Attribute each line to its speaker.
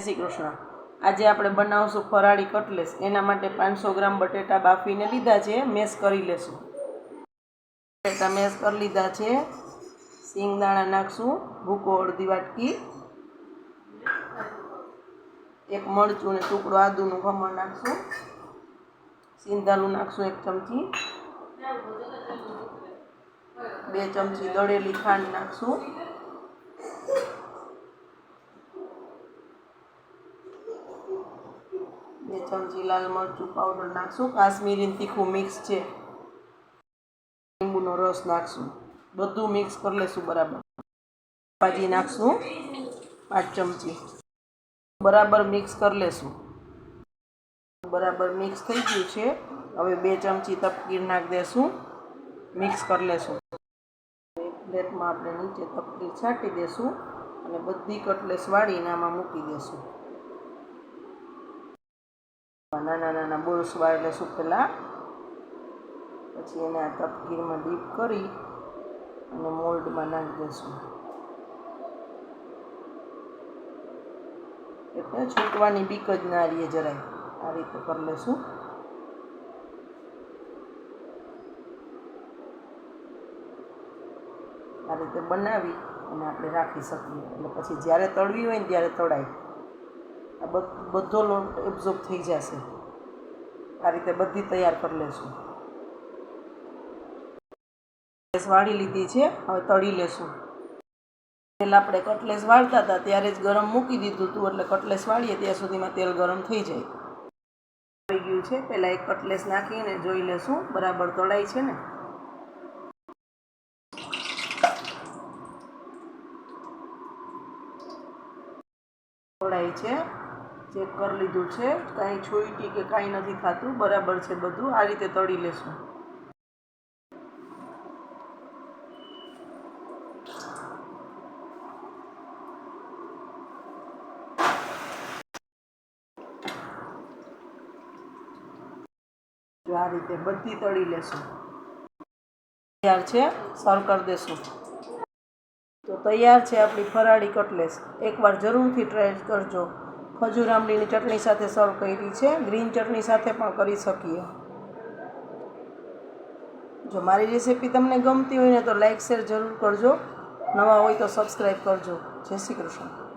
Speaker 1: શ્રી કૃષ્ણ. આજે આપણે બનાવશું ફરાળી કટલેસ. એના માટે પાંચસો ગ્રામ બટેટા બાફીને લીધા છે. મેશ કરી લેશું. બટેટા મેશ કરી લીધા છે. સિંગદાણા નાખશું. ભૂકો અડધી વાટકી. એક મરચું ને ટુકડો આદુનું ખમણ નાખશું. સિંધાલું નાખશું એક ચમચી. બે ચમચી દળેલી ખાંડ નાખશું. ચમચી લાલ મરચું પાવડર નાખશું, કાશ્મીરી તીખું મિક્સ છે. લીંબુનો રસ નાખશું. બધું મિક્સ કરી લેશું બરાબર. ભાજી નાખશું, પાંચ ચમચી. બરાબર મિક્સ કરી લેશું. બરાબર મિક્સ થઈ ગયું છે. હવે બે ચમચી તપકીર નાખી દેશું. મિક્સ કરી લેશું. પ્લેટમાં આપણે નીચે તપકીર છાંટી દેશું અને બધી કટલેસ વાળીને આમાં મૂકી દેશું. નાના નાના બોલ્સ એટલે પહેલાં પછી એને આ તપકીરમાં ડીપ કરી અને મોલ્ડમાં નાખી દેશું. એટલે છૂટવાની બીક જ ના રહીએ જરાય. આ રીતે કરી લેશું. આ રીતે બનાવી અને આપણે રાખી શકીએ. એટલે પછી જ્યારે તળવી હોય ને ત્યારે તળાય. આ બધ- લોટ એબ્ઝોર્બ થઈ જશે. આ રીતે બધી તૈયાર કરી લેશું. કટલેસ વાળી લીધી છે, હવે તળી લેશું. તેલ આપણે કટલેસ વાળતા હતા, ત્યારે જ ગરમ મૂકી દીધું હતું, એટલે કટલેસ વાળીએ ત્યાં સુધીમાં તેલ ગરમ થઈ જાય. આવી ગયું છે, પહેલાં એક કટલેસ નાખીને જોઈ લેશું, બરાબર તળાય છે ને? તળાય છે. ચેક કરી લીધું છે. કાંઈ છોઈટી કે કાંઈ નથી થતું. બરાબર છે બધું. આ રીતે તળી લેશું. આ રીતે બધી તળી લેશું. તૈયાર છે? સર્વ કરી દેશું. તો તૈયાર છે આપણી ફરાળી કટલેસ. એકવાર જરૂરથી ટ્રાય કરજો. ખજૂર આંબલીની ચટણી સાથે સર્વ કરી છે. ગ્રીન ચટણી સાથે પણ કરી શકીએ. જો મારી રેસીપી તમને ગમતી હોય ને તો લાઇક શેર જરૂર કરજો. નવા હોય તો સબસ્ક્રાઈબ કરજો. જય શ્રી કૃષ્ણ.